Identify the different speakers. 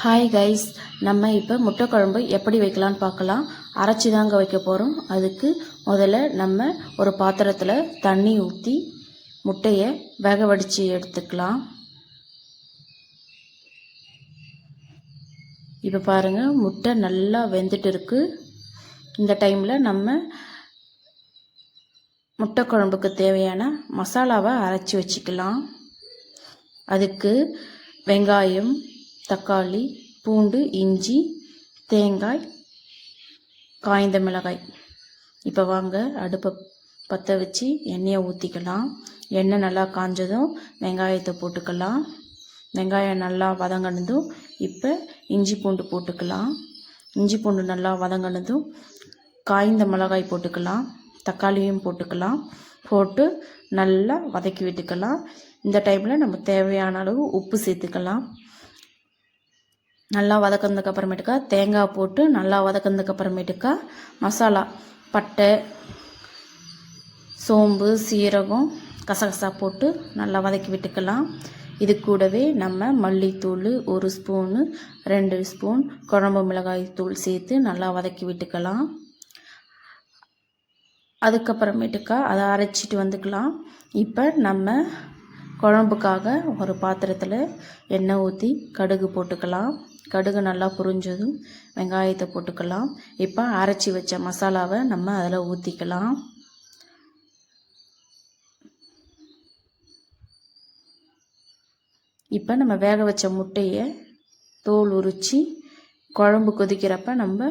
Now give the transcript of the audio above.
Speaker 1: Hi guys நம்ம இப்போ முட்டை குழம்பு எப்படி வைக்கலான்னு பார்க்கலாம். அரைச்சி தாங்க வைக்க போகிறோம் அதுக்கு முதல்ல நம்ம ஒரு பாத்திரத்தில் தண்ணி ஊற்றி முட்டையை வேக வடித்து எடுத்துக்கலாம். இப்போ பாருங்கள் முட்டை நல்லா வெந்துட்டு இருக்குது இந்த டைமில் நம்ம முட்டை குழம்புக்கு தேவையான மசாலாவை அரைச்சி வச்சுக்கலாம். அதுக்கு வெங்காயம் தக்காளி பூண்டு இஞ்சி தேங்காய் காய்ந்த மிளகாய். இப்போ வாங்க அடுப்பை பற்ற வச்சு எண்ணெயை ஊற்றிக்கலாம் எண்ணெய் நல்லா காஞ்சதும் வெங்காயத்தை போட்டுக்கலாம். வெங்காயம் நல்லா வதங்கினதும் இப்போ இஞ்சி பூண்டு போட்டுக்கலாம். இஞ்சி பூண்டு நல்லா வதங்கினதும் காய்ந்த மிளகாய் போட்டுக்கலாம். தக்காளியும் போட்டுக்கலாம். போட்டு நல்லா வதக்கி விட்டுக்கலாம். இந்த டைமில் நம்ம தேவையான அளவு உப்பு சேர்த்துக்கலாம். நல்லா வதக்கினதுக்கு அப்புறமேட்டுக்கா தேங்காய் போட்டு நல்லா வதக்கினதுக்கு அப்புறமேட்டுக்கா மசாலா பட்டை சோம்பு சீரகம் கசகசா போட்டு நல்லா வதக்கி விட்டுக்கலாம். இது கூடவே நம்ம மல்லித்தூள் ஒரு ஸ்பூனு ரெண்டு ஸ்பூன் குழம்பு மிளகாய் தூள் சேர்த்து நல்லா வதக்கி விட்டுக்கலாம். அதுக்கப்புறமேட்டுக்கா அதை அரைச்சிட்டு வந்துக்கலாம். இப்போ நம்ம குழம்புக்காக ஒரு பாத்திரத்தில் எண்ணெய் ஊற்றி கடுகு போட்டுக்கலாம். கடுகு நல்லா புரிஞ்சதும் வெங்காயத்தை போட்டுக்கலாம். இப்போ அரைச்சி வச்ச மசாலாவை நம்ம அதில் ஊற்றிக்கலாம் இப்போ நம்ம வேக வச்ச முட்டையை தோல் உரித்து குழம்பு கொதிக்கிறப்ப நம்ம